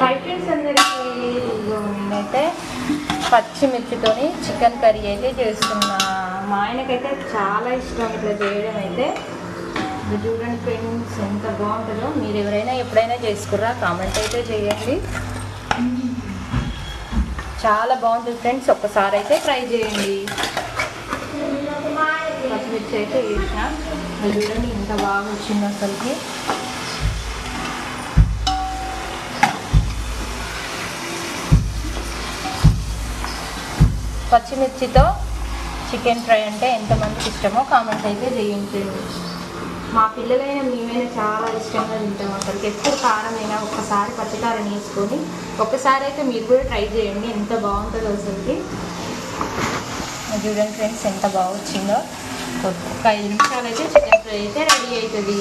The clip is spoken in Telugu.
హై ఫ్రెండ్స్ అందరికీ నేనైతే పచ్చిమిర్చితోని చికెన్ కర్రీ అయితే చేస్తున్నా. మా ఆయనకైతే చాలా ఇష్టం ఇట్లా చేయడం అయితే. ఇది చూడండి ఫ్రెండ్స్ ఎంత బాగుంటుందో. మీరు ఎవరైనా ఎప్పుడైనా చేసుకుర్రా కామెంట్ అయితే చేయండి. చాలా బాగుంటుంది ఫ్రెండ్స్ ఒక్కసారి అయితే ట్రై చేయండి. పచ్చిమిర్చి అయితే వేసిన చూడండి ఇంత బాగా వచ్చింది అసలుకి. పచ్చిమిర్చితో చికెన్ ఫ్రై అంటే ఎంతమందికి ఇష్టమో కామెంట్ అయితే చేయండి. మా పిల్లలైన మేమైనా చాలా ఇష్టంగా తింటాం అసలుకి ఎప్పుడు కారమైనా ఒక్కసారి పచ్చికారం వేసుకొని ఒక్కసారి అయితే మీరు కూడా ట్రై చేయండి ఎంత బాగుంటుందో అసలుకి. చూడండి ఫ్రెండ్స్ ఎంత బాగా వచ్చిందో ఒక ఐదు నిమిషాలు అయితే చికెన్ ఫ్రై అయితే రెడీ అవుతుంది.